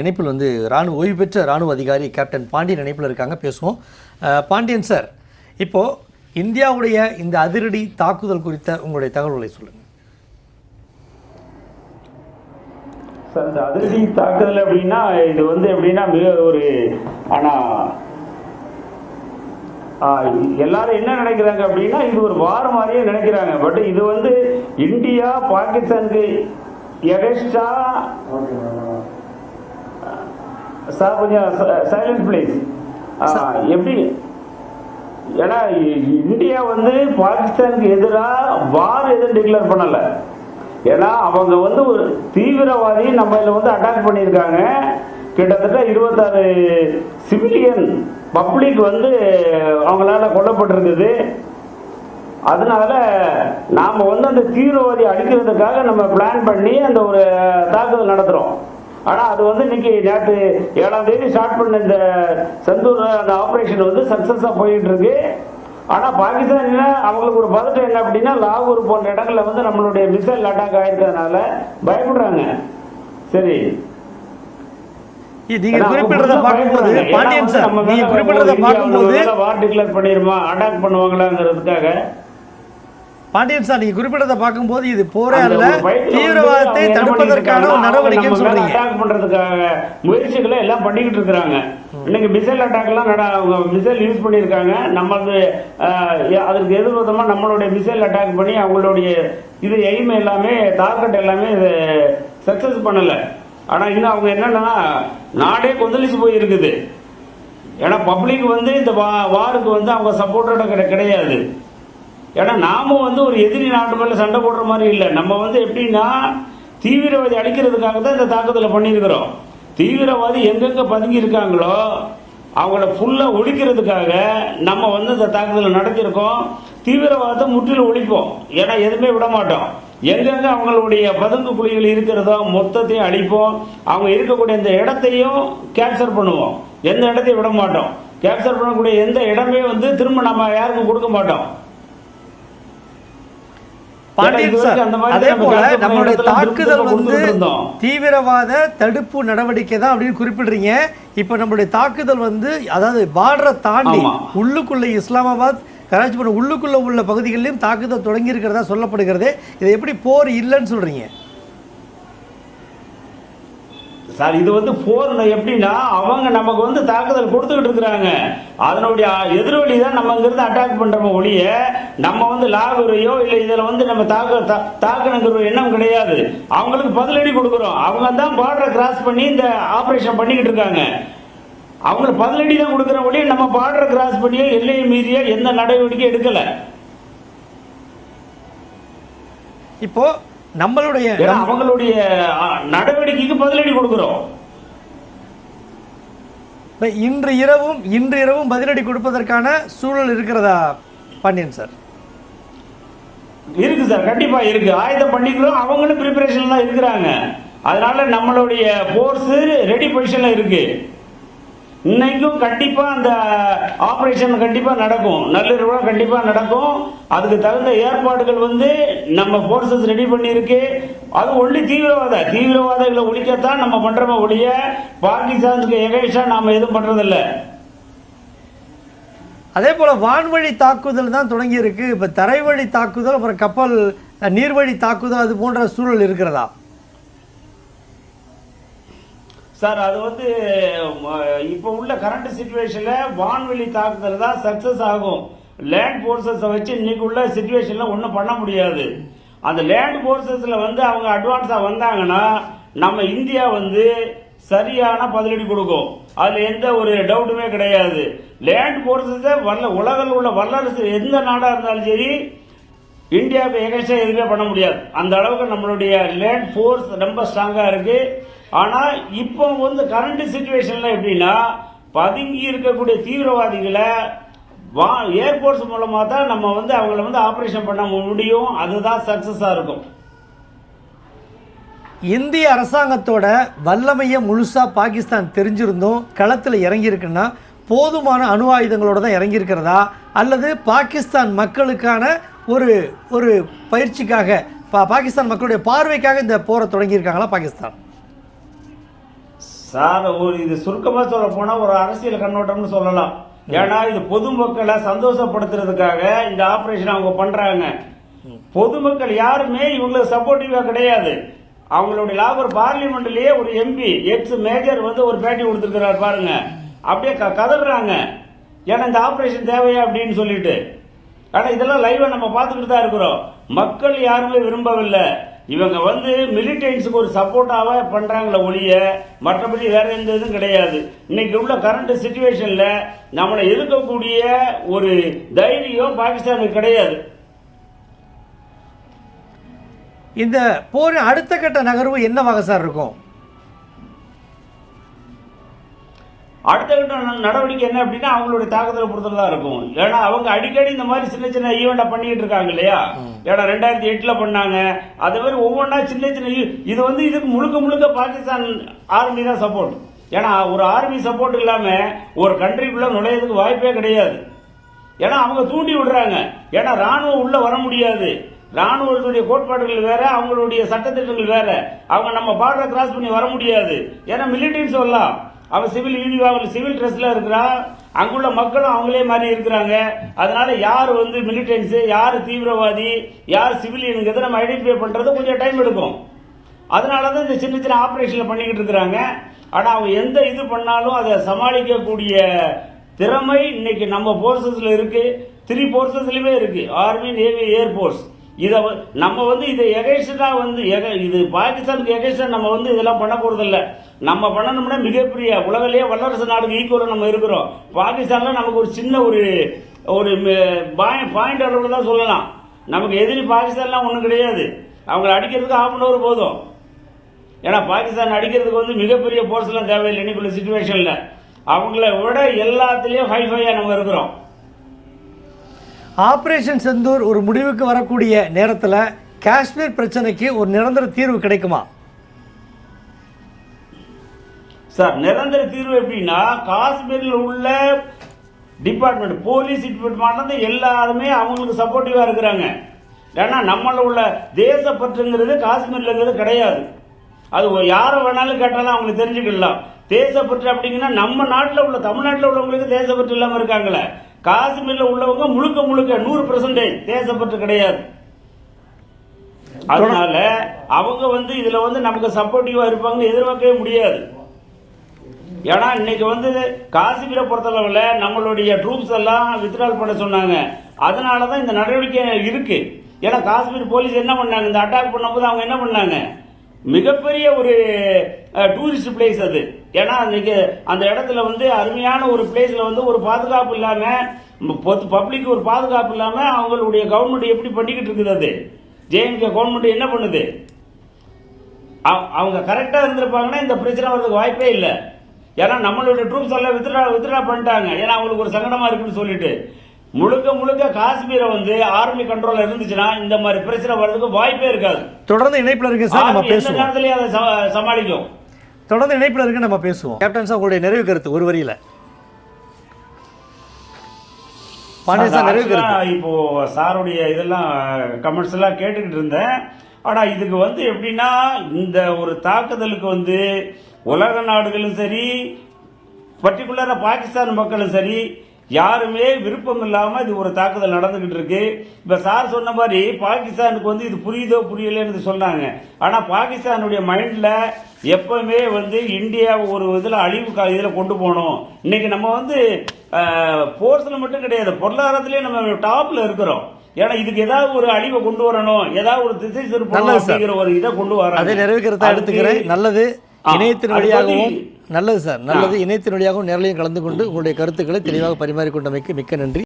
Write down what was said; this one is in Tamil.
இணைப்பில் வந்து ராணுவ ஓய்வு பெற்ற ராணுவ அதிகாரி கேப்டன் பாண்டியன் இணைப்பில் இருக்காங்க. பேசுவோம். பாண்டியன் சார் இப்போது இந்தியாவுடைய இந்த அதிரடி தாக்குதல் குறித்த உங்களுடைய தகவல்களை சொல்லுங்கள் சார் இந்த அதிரடி தாக்குதல் அப்படின்னா இது வந்து எப்படின்னா மிக ஒரு ஆனா எல்லாரும் என்ன நினைக்கிறாங்க அப்படின்னா இது ஒரு வார் மாதிரியே நினைக்கிறாங்க. பட் இது வந்து இந்தியா பாகிஸ்தானுக்கு எகஸ்டா சார் கொஞ்சம் சைலண்ட் பிளேஸ் எப்படி? ஏன்னா இந்தியா வந்து பாகிஸ்தானுக்கு எதிராக வார் எதுவும் டிக்ளேர் பண்ணல. ஏன்னா அவங்க வந்து ஒரு தீவிரவாதி நம்ம இதுல வந்து அட்டாக் பண்ணியிருக்காங்க. கிட்டத்தட்ட இருபத்தாறு சிவிலியன் பப்ளிக் வந்து அவங்களால கொல்லப்பட்டிருக்குது. அதனால நாம வந்து அந்த தீவிரவாதி அடிக்கிறதுக்காக நம்ம பிளான் பண்ணி அந்த ஒரு தாக்குதல் நடத்துறோம். ஆனா அது வந்து இன்னைக்கு நேற்று ஏழாம் தேதி ஸ்டார்ட் பண்ண இந்த செந்தூர் அந்த ஆபரேஷன் வந்து சக்சஸா போயிட்டு இருக்கு ஆனா பாகிஸ்தான்ல அவங்களுக்கு ஒரு பதட்டம் என்ன அப்படின்னா லாகூர் போன்ற இடங்கள்ல வந்து நம்மளுடைய மிசைல் அட்டாக் ஆயிருக்கிறதுனால பயப்படுறாங்க. சரி. நீங்க குறிப்பிடுறத பார்க்கும்போது பாண்டியன் சார் நீங்க குறிப்பிடுறத பார்க்கும்போது வார் டிக்ளேர் பண்ணிருமா அட்டாக் பண்ணுவாங்களாங்கிறதுக்காக பாண்டியன் சார் நீங்க குறிப்பிடுறத பார்க்கும்போது இது போரே அல்ல. தீவிரவாதத்தை தடுப்பதற்கான ஒரு பண்ணிருக்காங்கன்னா, நடவடிக்கைன்னு சொல்றீங்க. attack பண்றதுக்காக முயற்சிகளை எல்லாம் பண்ணிக்கிட்டு இருக்காங்க இன்னைக்கு மிசைல் அட்டாக் எல்லாம் அவங்க மிசைல் யூஸ் பண்ணியிருக்காங்க. நம்மளது அதற்கு எதிர்விதமா நம்மளுடைய மிசைல் அட்டாக் பண்ணி அவங்களுடைய இது எய்ம் எல்லாமே டார்கெட் எல்லாமே சக்சஸ் பண்ணல. ஆனா இன்னும் அவங்க என்னன்னா நாடே கொந்தளிச்சு போய் இருக்குது ஏன்னா பப்ளிக் வந்து இந்த வாருக்கு வந்து அவங்க சப்போர்ட்டோட கிடையாது. ஏன்னா நாமும் வந்து ஒரு எதிரி நாட்டு மேலே சண்டை போடுற மாதிரி இல்லை. நம்ம வந்து எப்படின்னா தீவிரவாதி அழிக்கிறதுக்காக தான் இந்த தாக்குதலை பண்ணியிருக்கிறோம். தீவிரவாதி எங்கெங்கே பதுங்கி இருக்காங்களோ அவங்கள ஃபுல்லாக ஒழிக்கிறதுக்காக நம்ம வந்து இந்த தாக்குதலை நடத்தியிருக்கோம். தீவிரவாதத்தை முற்றிலும் ஒழிப்போம். ஏன்னா எதுவுமே விட மாட்டோம். எங்கெங்கே அவங்களுடைய பதுங்கு குழிகள் இருக்கிறதோ மொத்தத்தையும் அழிப்போம். அவங்க இருக்கக்கூடிய இந்த இடத்தையும் கேப்சர் பண்ணுவோம். எந்த இடத்தையும் விட மாட்டோம். கேப்சர் பண்ணக்கூடிய எந்த இடமே வந்து திரும்ப நம்ம யாருக்கும் கொடுக்க மாட்டோம். பாண்டியன் சார் அதே போல நம்மளுடைய தாக்குதல் வந்து. தீவிரவாத தடுப்பு நடவடிக்கை தான் அப்படின்னு குறிப்பிடுறீங்க இப்ப நம்மளுடைய தாக்குதல் வந்து அதாவது பார்டரை தாண்டி. உள்ளுக்குள்ள இஸ்லாமாபாத் கராச்சி உள்ளுக்குள்ள உள்ள பகுதிகளிலும் தாக்குதல் தொடங்கி இருக்கிறதா சொல்லப்படுகிறது இது எப்படி போர் இல்லைன்னு சொல்றீங்க சார் இது வந்து போர்ல எப்படின்னா அவங்க நமக்கு வந்து தாக்குதல் கொடுத்துக்கிட்டு இருக்கிறாங்க. அதனுடைய எதிரொலி தான் நம்ம இங்கிருந்து அட்டாக் பண்றோம் ஒழிய நம்ம வந்து லாகுறையோ இல்லை இதில் வந்து நம்ம தாக்க தா- தாக்கணுங்கிற எண்ணம் கிடையாது. அவங்களுக்கு பதிலடி கொடுக்குறோம். அவங்க தான் பார்டரை கிராஸ் பண்ணி இந்த ஆப்ரேஷன் பண்ணிக்கிட்டு இருக்காங்க. அவங்களுக்கு பதிலடி தான் கொடுக்குற ஒழிய நம்ம பார்டரை கிராஸ் பண்ணியோ எல்லையை மீறியோ எந்த நடவடிக்கை எடுக்கலை. இப்போ நம்மளுடைய அவங்களுடைய நடவடிக்கைக்கு பதிலடி கொடுக்குறோம். இன்று இரவும் இன்று இரவும் பதிலடி கொடுப்பதற்கான சூழல் இருக்கிறதா பாண்டியன் சார்? இருக்கு சார் கண்டிப்பா இருக்கு. ஆயுதம் பண்ணிக்கிறோம் அவங்களும் ப்ரிப்பரேஷன் தான் இருக்கிறாங்க. அதனால நம்மளுடைய போர்ஸ் ரெடி பொசிஷன்ல இருக்கு. இன்னைக்கும் கண்டிப்பாக அந்த ஆப்ரேஷன் கண்டிப்பாக நடக்கும். நள்ளிரவு கண்டிப்பாக நடக்கும். அதுக்கு தகுந்த ஏற்பாடுகள் வந்து நம்ம போர்சஸ் ரெடி பண்ணியிருக்கு. அது ஒன்லி தீவிரவாத. தீவிரவாதிகளை ஒழிக்கத்தான் நம்ம பண்றோமே ஒழிய பாகிஸ்தானுக்கு எகேஷாக நாம் எதுவும் பண்ணுறதில்ல அதே போல் வான்வழி தாக்குதல் தான் தொடங்கியிருக்கு. இப்போ தரைவழி தாக்குதல் அப்புறம் கப்பல் நீர்வழி தாக்குதல் அது போன்ற சூழல் இருக்கிறதா? சார் அது வந்து இப்போ உள்ள கரண்ட் சுச்சுவேஷனில் வான்வெளி தாக்குதல் தான் சக்ஸஸ் ஆகும். லேண்ட் ஃபோர்ஸஸை வச்சு இன்னைக்கு உள்ள சுச்சுவேஷனில் ஒன்றும் பண்ண முடியாது. அந்த லேண்ட் ஃபோர்ஸஸில் வந்து அவங்க அட்வான்ஸாக வந்தாங்கன்னா நம்ம இந்தியா வந்து சரியான பதிலடி கொடுக்கும். அதில் எந்த ஒரு டவுட்டுமே கிடையாது. லேண்ட் ஃபோர்ஸஸை வல்ல உலகில் உள்ள வல்லரசு எந்த நாடாக இருந்தாலும் சரி இந்தியாவுக்கு எகேன்ஸ்டா எதுவுமே பண்ண முடியாது. அந்த அளவுக்கு நம்மளுடைய லேண்ட் ஃபோர்ஸ் ரொம்ப ஸ்ட்ராங்காக இருக்குது ஆனால் இப்போ வந்து கரண்ட் சுச்சுவேஷனில் எப்படின்னா பதுங்கி இருக்கக்கூடிய தீவிரவாதிகளை வா ஏர்போர்ட்ஸ் மூலமாக தான் நம்ம வந்து அவங்கள வந்து ஆப்ரேஷன் பண்ண முடியும். அதுதான் சக்ஸஸாக இருக்கும். இந்திய அரசாங்கத்தோட வல்லமையை முழுசாக பாகிஸ்தான் தெரிஞ்சிருந்தும் களத்தில் இறங்கியிருக்குன்னா போதுமான அணு ஆயுதங்களோடு தான் இறங்கியிருக்கிறதா? அல்லது பாகிஸ்தான் மக்களுக்கான ஒரு ஒரு பயிற்சிக்காக பா பாகிஸ்தான் மக்களுடைய பார்வைக்காக இந்த போரை தொடங்கியிருக்காங்களா பாகிஸ்தான்? சார் ஒரு இது சுருக்கமாக சொல்ல போனால் ஒரு அரசியல் கண்ணோட்டம்னு சொல்லலாம். ஏன்னா இது பொதுமக்களை சந்தோஷப்படுத்துறதுக்காக இந்த ஆப்ரேஷன் அவங்க பண்றாங்க. பொதுமக்கள் யாருமே இவங்களுக்கு சப்போர்ட்டிவா கிடையாது. அவங்களுடைய லாபர் பார்லிமெண்ட்லயே ஒரு எம்பி எக்ஸ் மேஜர் வந்து ஒரு பேட்டி கொடுத்துருக்கிறார் பாருங்க. அப்படியே க- கதறாங்க ஏன்னா இந்த ஆப்ரேஷன் தேவையா அப்படின்னு சொல்லிட்டு. ஆனால் இதெல்லாம் லைவாக நம்ம பார்த்துக்கிட்டு தான் இருக்கிறோம். மக்கள் யாருமே விரும்பவில்லை. இவங்க வந்து மிலிட்டன்ஸுக்கு ஒரு சப்போர்ட்டாக பண்ணுறாங்களே ஒழிய மற்றபடி வேறு எந்த இதுவும் கிடையாது. இன்னைக்கு உள்ள கரண்ட் சுச்சுவேஷனில் நம்மளை எதிர்க்கக்கூடிய ஒரு தைரியம் பாகிஸ்தானுக்கு கிடையாது. இந்த போரின் அடுத்த கட்ட நகர்வு என்னவாக சார் இருக்கும்? அடுத்த கட்ட ந- நடவடிக்கை என்ன அப்படின்னா அவங்களுடைய தாக்குதலை பொறுத்தல தான் இருக்கும். ஏன்னா அவங்க அடிக்கடி இந்த மாதிரி சின்ன சின்ன ஈவெண்ட்டை பண்ணிட்டு இருக்காங்க இல்லையா? ஏன்னா ரெண்டாயிரத்தி எட்டுல பண்ணாங்க. அதே மாதிரி ஒவ்வொன்றா சின்ன சின்ன இது வந்து இதுக்கு முழுக்க முழுக்க பாகிஸ்தான் ஆர்மி தான் சப்போர்ட் ஏன்னா ஒரு ஆர்மி சப்போர்ட் இல்லாமல் ஒரு கண்ட்ரிக்குள்ள நுழையிறதுக்கு வாய்ப்பே கிடையாது. ஏன்னா அவங்க தூண்டி விடுறாங்க. ஏன்னா ராணுவம் உள்ள வர முடியாது. ராணுவத்துடைய கோட்பாடுகள் வேற அவங்களுடைய சட்டத்திட்டங்கள் வேற. அவங்க நம்ம பார்டரை கிராஸ் பண்ணி வர முடியாது. ஏன்னா மிலிட்டரின்னு சொல்லலாம். அவன் சிவில் யூனிஃபார்மில் சிவில் ட்ரெஸ்ஸில் இருக்கிறான் அங்குள்ள மக்களும் அவங்களே மாதிரி இருக்கிறாங்க. அதனால யார் வந்து மிலிட்டன்ஸு யார் தீவிரவாதி யார் சிவிலியனுங்கிறத நம்ம ஐடென்டிஃபை பண்ணுறது கொஞ்சம் டைம் எடுக்கும். அதனால தான் இந்த சின்ன சின்ன ஆப்ரேஷனில் பண்ணிக்கிட்டு இருக்கிறாங்க. ஆனால் அவங்க எந்த இது பண்ணாலும் அதை சமாளிக்கக்கூடிய திறமை இன்னைக்கு நம்ம ஃபோர்ஸஸில் இருக்குது த்ரீ ஃபோர்ஸஸ்லையுமே இருக்குது ஆர்மி நேவி ஏர்போர்ஸ் இதை நம்ம வந்து இதை எகேன்ஸ்டா வந்து எக- இது பாகிஸ்தானுக்கு எகேன்ஸ்டா நம்ம வந்து இதெல்லாம் பண்ண போகிறதில்ல நம்ம பண்ணணும்னா மிகப்பெரிய உலகிலேயே வல்லரசு நாடுக்கு ஈக்குவலாக நம்ம இருக்கிறோம். பாகிஸ்தானில் நமக்கு ஒரு சின்ன ஒரு ஒரு பாயிண்ட் அளவில் தான் சொல்லலாம். நமக்கு எதிரி பாகிஸ்தான்லாம் ஒன்றும் கிடையாது. அவங்கள அடிக்கிறதுக்கு ஆஃப் அன் அவர் போதும். ஏன்னா பாகிஸ்தான் அடிக்கிறதுக்கு வந்து மிகப்பெரிய போர்ஸ்லாம் தேவையில்லை இன்னைக்குள்ள சுச்சுவேஷனில் அவங்கள விட எல்லாத்துலேயும் ஹை ஃபையா நம்ம இருக்கிறோம். ஆப்ரேஷன் செந்தூர் ஒரு முடிவுக்கு வரக்கூடிய நேரத்தில் காஷ்மீர் பிரச்சனைக்கு ஒரு நிரந்தர தீர்வு கிடைக்குமா? சார் நிரந்தர தீர்வு எப்படின்னா காஷ்மீரில் உள்ள டிபார்ட்மெண்ட் போலீஸ் டிபார்ட்மெண்ட் எல்லாருமே அவங்களுக்கு சப்போர்ட்டிவா இருக்கிறாங்க. ஏன்னா நம்மள உள்ள தேசப்பற்றுங்கிறது காஷ்மீர்ல இருக்கிறது கிடையாது. அது யாரை வேணாலும் கேட்டாலும் அவங்களுக்கு தெரிஞ்சுக்கலாம். தேசப்பற்று அப்படிங்கன்னா நம்ம நாட்டில் உள்ள தமிழ்நாட்டில் உள்ளவங்களுக்கு தேசப்பற்று இல்லாமல் இருக்காங்களே. காஷ்மீர்ல உள்ளவங்க முழுக்க முழுக்க நூறு பெர்சன்டேஜ் தேசப்பற்று கிடையாது. அதனால அவங்க வந்து இதுல வந்து நமக்கு சப்போர்ட்டிவா இருப்பாங்கன்னு எதிர்பார்க்கவே முடியாது. ஏன்னா இன்னைக்கு வந்து காஷ்மீரை பொறுத்தளவில் நம்மளுடைய ட்ரூப்ஸ் எல்லாம் வித்ட்ரால் பண்ண சொன்னாங்க. அதனால தான் இந்த நடவடிக்கை இருக்கு. ஏன்னா காஷ்மீர் போலீஸ் என்ன பண்ணாங்க? இந்த அட்டாக் பண்ணும்போது அவங்க என்ன பண்ணாங்க? மிகப்பெரிய ஒரு டூரிஸ்ட் பிளேஸ் அது. ஏன்னா அன்னைக்கு அந்த இடத்துல வந்து அருமையான ஒரு பிளேஸில் வந்து ஒரு பாதுகாப்பு இல்லாமல் பப்ளிக் ஒரு பாதுகாப்பு இல்லாமல் அவங்களுடைய கவர்மெண்ட் எப்படி பண்ணிக்கிட்டு இருக்குது அது? ஜேஎன்கே கவர்மெண்ட் என்ன பண்ணுது? அவங்க கரெக்டாக இருந்திருப்பாங்கன்னா இந்த பிரச்சனை வர்றதுக்கு வாய்ப்பே இல்லை. ஏன்னா நம்மளுடைய ட்ரூப்ஸ் எல்லாம் வித்ரா வித்ரா பண்ணிட்டாங்க. ஏன்னா அவங்களுக்கு ஒரு சங்கடமாக இருக்குன்னு சொல்லிட்டு. முழுக்க முழுக்க காஷ்மீரை வந்து ஆர்மி கண்ட்ரோல்ல இருந்துச்சுன்னா இந்த மாதிரி பிரச்சனை வர்றதுக்கு வாய்ப்பே இருக்காது. தொடர்ந்து இணைப்பில் இருக்கு சார் நம்ம பேசுவோம். நேரத்திலயும் அதை சமாளிக்கும். தொடர்ந்து இணைப்பில் இருக்கு நம்ம பேசுவோம். கேப்டன் சார் உங்களுடைய நிறைவு கருத்து ஒரு வரியில. பாண்டிய சார் நிறைவு கருத்து. இப்போ சாருடைய இதெல்லாம் கமெண்ட்ஸ் எல்லாம் கேட்டுக்கிட்டு இருந்தேன். ஆனா இதுக்கு வந்து எப்படின்னா இந்த ஒரு தாக்குதலுக்கு வந்து உலக நாடுகளும் சரி பர்டிகுலரா பாகிஸ்தான் மக்களும் சரி யாருமே விருப்பம் இல்லாம இது ஒரு தாக்குதல் நடந்துகிட்டு இருக்கு. இப்ப சார் சொன்ன மாதிரி பாகிஸ்தானுக்கு வந்து இது புரியுதோ புரியலன்னு சொன்னாங்க. ஆனா பாகிஸ்தானுடைய மைண்ட்ல எப்பவுமே வந்து இந்தியா ஒரு இதுல அழிவு கா- இதுல கொண்டு போகணும் இன்னைக்கு நம்ம வந்து போர்ஸ்ல மட்டும் கிடையாது பொருளாதாரத்திலேயே நம்ம டாப்ல இருக்கிறோம். ஏன்னா இதுக்கு ஏதாவது ஒரு அழிவை கொண்டு வரணும் ஏதாவது ஒரு திசை திருப்பணும். அப்படிங்கிற ஒரு இதை கொண்டு வர அதை நிறைவு கருத்தா எடுத்துக்கிறேன். நல்லது. இணையத்தின் வழியாகவும் நல்லது சார். நல்லது. இணையத்தின் வழியாகவும் நேரலையும் கலந்து கொண்டு உங்களுடைய கருத்துக்களை தெளிவாக பரிமாறிக்கொண்டமைக்கு மிக்க நன்றி.